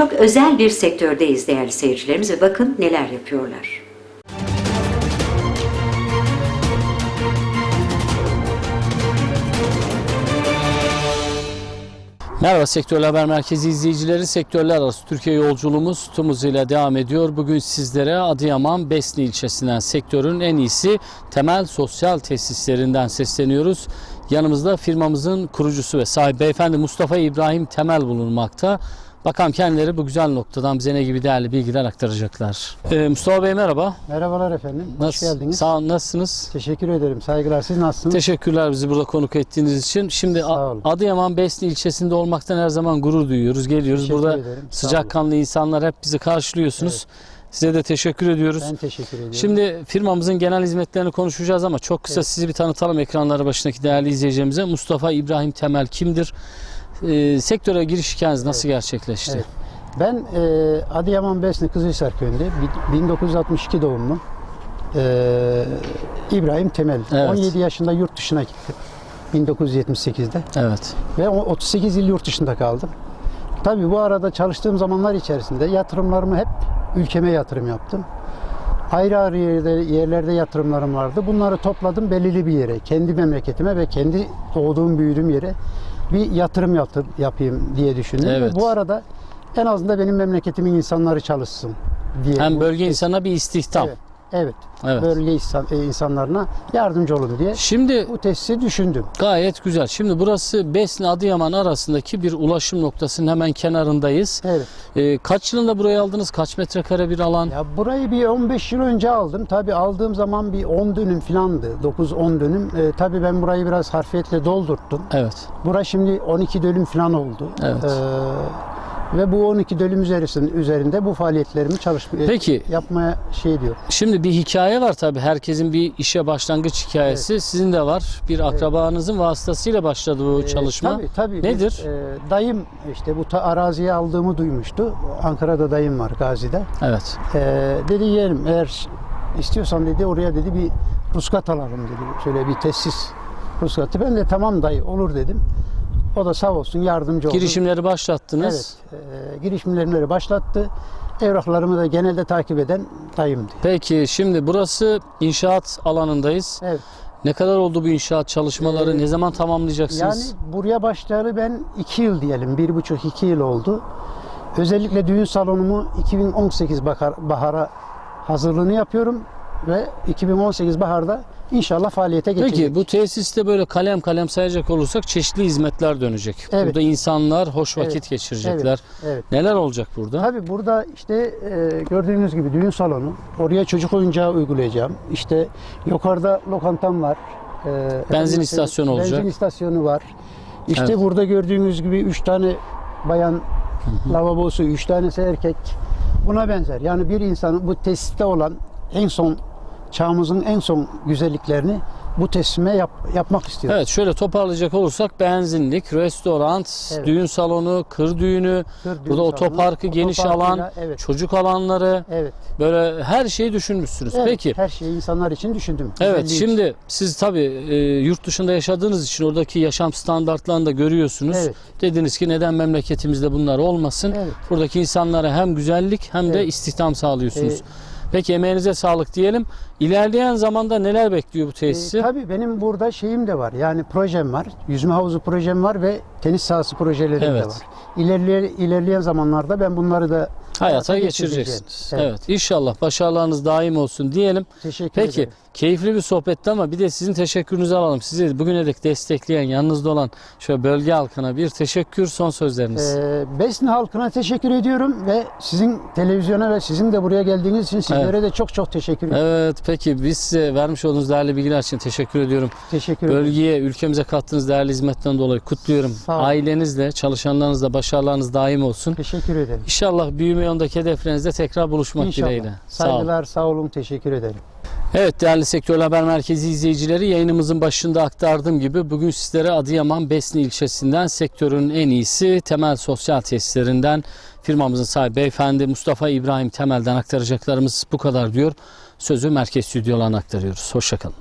Çok özel bir sektördeyiz değerli seyircilerimiz ve bakın neler yapıyorlar. Merhaba Sektörler Haber Merkezi izleyicileri. Sektörler arası Türkiye yolculuğumuz tüm hızıyla devam ediyor. Bugün sizlere Adıyaman Besni ilçesinden sektörün en iyisi temel sosyal tesislerinden sesleniyoruz. Yanımızda firmamızın kurucusu ve sahibi beyefendi Mustafa İbrahim Temel bulunmakta. Bakalım kendileri bu güzel noktadan bize ne gibi değerli bilgiler aktaracaklar. Ee, Mustafa Bey merhaba. Merhabalar efendim. Hoş Nasıl- geldiniz. Sağ olun, nasılsınız? Teşekkür ederim. Saygılar. Siz nasılsınız? Teşekkürler bizi burada konuk ettiğiniz için. Şimdi. Adıyaman Besni ilçesinde olmaktan her zaman gurur duyuyoruz. Geliyoruz Teşekkür burada ederim. Sıcakkanlı insanlar hep bizi karşılıyorsunuz. Size de teşekkür ediyoruz. Ben teşekkür ediyorum. Şimdi firmamızın genel hizmetlerini konuşacağız ama çok kısa Evet. sizi bir tanıtalım ekranları başındaki değerli izleyicilerimize. Mustafa İbrahim Temel kimdir? Ee, sektöre giriş hikayeniz nasıl gerçekleşti? Evet. ben e, Adıyaman Besni Kızılhisar köyünde bi- 1962 doğumlu e, İbrahim Temel. Evet. 17 yaşında yurt dışına gittim. 1978'de Evet. ve o- 38 yıl yurt dışında kaldım. Tabii bu arada çalıştığım zamanlar içerisinde yatırımlarımı hep ülkeme yatırım yaptım. Ayrı ayrı yerde, yerlerde yatırımlarım vardı. Bunları topladım belirli bir yere, kendi memleketime ve kendi doğduğum, büyüdüğüm yere bir yatırım yaptım, yapayım diye düşündüm. Evet. Ve bu arada en azından benim memleketimin insanları çalışsın diye. Hem bölge insana bir istihdam. Evet. Evet. Evet. Bölge insan- e, insanlarına yardımcı olun diye Şimdi bu tesisi düşündüm. gayet güzel. Şimdi burası Besni Adıyaman arasındaki bir ulaşım noktasının hemen kenarındayız. Evet. Ee, kaç yılında burayı aldınız? Kaç metrekare bir alan? Ya burayı bir 15 yıl önce aldım. Tabii aldığım zaman bir 10 dönüm filandı. 9-10 dönüm. E, tabii ben burayı biraz harfiyetle doldurttum. Evet. Bura şimdi 12 dönüm filan oldu. Evet. Ee, ve bu 12 dönüm üzerinde, üzerinde bu faaliyetlerimi çalışmaya Peki. yapmaya şey diyor. Şimdi bir hikaye var tabii. Herkesin bir işe başlangıç hikayesi. Sizin de var. Bir akrabanızın vasıtasıyla başladı bu Ee, çalışma. Tabii tabii. Nedir? Biz, e, dayım işte bu ta- araziye aldığımı duymuştu. Ankara'da dayım var Gazi'de. Evet. Ee, dedi yeğenim eğer istiyorsan dedi oraya dedi bir ruskat alalım dedi. Şöyle bir tesis ruskatı. Ben de tamam dayı olur dedim. O da sağ olsun yardımcı oldu. Girişimleri başlattınız. Evet. E, girişimlerini başlattı. Evraklarımı da genelde takip eden dayımdı. Peki şimdi burası inşaat alanındayız. Evet. Ne kadar oldu bu inşaat çalışmaları? Ee, ne zaman Yani tamamlayacaksınız? buraya başlayalı ben iki yıl diyelim. Bir buçuk iki yıl oldu. Özellikle düğün salonumu 2018 bakar, bahara hazırlığını yapıyorum ve 2018 baharda inşallah faaliyete geçecek. Peki bu tesiste böyle kalem kalem sayacak olursak çeşitli hizmetler dönecek. Evet. Burada insanlar hoş Evet. vakit geçirecekler. Evet. Neler olacak burada? Tabii burada işte e, gördüğünüz gibi düğün salonu. Oraya çocuk oyuncağı uygulayacağım. İşte yukarıda lokantam var. E, efendim, istasyonu olacak. Benzin istasyonu var. İşte Evet. burada gördüğünüz gibi üç tane bayan lavabosu, üç tanesi erkek. Buna benzer. Yani bir insanın bu tesiste olan en son çağımızın en son güzelliklerini bu tesime yap, yapmak istiyorum. Evet şöyle toparlayacak olursak benzinlik, restoran, Evet. düğün salonu, kır düğünü, Kır düğün burada salonu, otoparkı, geniş alan, Evet. çocuk alanları Evet. böyle her şeyi düşünmüşsünüz. evet. Peki. Her şeyi insanlar için düşündüm. Evet Güzelliği için. şimdi siz tabii e, yurt dışında yaşadığınız için oradaki yaşam standartlarını da görüyorsunuz. Evet. Dediniz ki neden memleketimizde bunlar olmasın? Evet. Buradaki insanlara hem güzellik hem de Evet. istihdam sağlıyorsunuz. Evet. Peki emeğinize sağlık diyelim. İlerleyen zamanda neler bekliyor bu E, tesisi? tabii benim burada şeyim de var. Yani projem var. Yüzme havuzu projem var ve tenis sahası projelerim Evet. de var. İlerleyen, ilerleyen zamanlarda ben bunları da Hayata geçireceksiniz. Evet. Evet. İnşallah başarılarınız daim olsun diyelim. teşekkür Peki ederim. keyifli bir sohbetti ama bir de sizin teşekkürünüzü alalım. Sizi bugüne dek destekleyen, yanınızda olan şöyle bölge halkına bir teşekkür son sözleriniz. Ee, Besni halkına teşekkür ediyorum ve sizin televizyona ve sizin de buraya geldiğiniz için sizlere de çok çok teşekkür ederim. Evet peki biz size vermiş olduğunuz değerli bilgiler için teşekkür ediyorum. Teşekkür ederim. Bölgeye, ülkemize kattığınız değerli hizmetten dolayı kutluyorum. Ailenizle, çalışanlarınızla başarılarınız daim olsun. Teşekkür ederim. İnşallah büyüme yolundaki hedeflerinizde tekrar buluşmak İnşallah. dileğiyle. Sağ. Saygılar, sağ olun, teşekkür ederim. Evet değerli Sektör Haber Merkezi izleyicileri yayınımızın başında aktardığım gibi bugün sizlere Adıyaman Besni ilçesinden sektörün en iyisi temel sosyal tesislerinden firmamızın sahibi beyefendi Mustafa İbrahim Temel'den aktaracaklarımız bu kadar diyor. Sözü merkez stüdyolarına aktarıyoruz. Hoşçakalın.